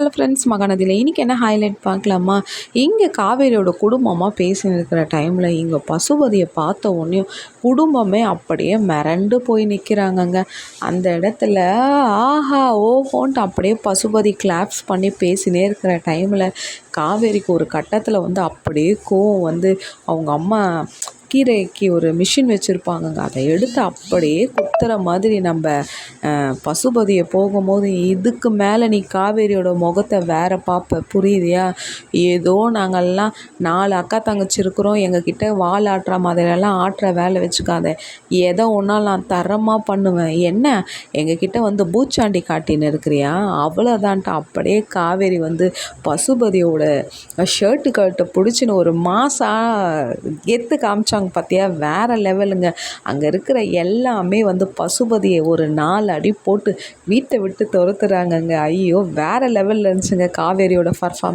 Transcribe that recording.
Hello friends மகாநதியில் இன்றைக்கி என்ன highlight பார்க்கலாமா? இங்கே காவேரியோட குடும்பமாக பேசின்னு இருக்கிற டைமில் இங்கே பசுபதியை பார்த்த உடனே குடும்பமே அப்படியே மிரண்டு போய் நிற்கிறாங்கங்க அந்த இடத்துல ஆஹா ஓஹோன்ட்டு அப்படியே பசுபதி கிளாப்ஸ் பண்ணி பேசினே இருக்கிற டைமில் காவேரிக்கு ஒரு கட்டத்தில் வந்து அப்படியே கோவம் வந்து அவங்க அம்மா கீரைக்கு ஒரு மிஷின் வச்சுருப்பாங்கங்க. அதை எடுத்து அப்படியே குத்துற மாதிரி நம்ம பசுபதியை போகும்போது இதுக்கு மேலே நீ காவேரியோட முகத்தை வேற பார்ப்ப புரியுதியா? ஏதோ நாங்கள்லாம் நாலு அக்கா தங்கச்சி இருக்கிறோம் எங்ககிட்ட வால் ஆட்டுற மாதிரியெல்லாம் ஆட்டுற வேலை வச்சுக்காத. எதை ஒன்றால் நான் தரமாக பண்ணுவேன். என்ன? எங்ககிட்ட வந்து பூச்சாண்டி காட்டின்னு இருக்கிறியா? அவ்வளோதான்ட்டு அப்படியே காவேரி வந்து பசுபதியோட ஷர்ட்டு கட்டை பிடிச்சின்னு ஒரு மாதம் கெத்து காமிச்சாங்க. பார்த்தியா வேறு லெவலுங்க. அங்கே இருக்கிற எல்லாமே வந்து பசுபதியை ஒரு நாலு அடி போட்டு வீட்டை விட்டு துரத்துறாங்கங்க. ஐயோ வேறு லெவலில் இருந்துச்சுங்க காவேரியோட பர்ஃபார்ம்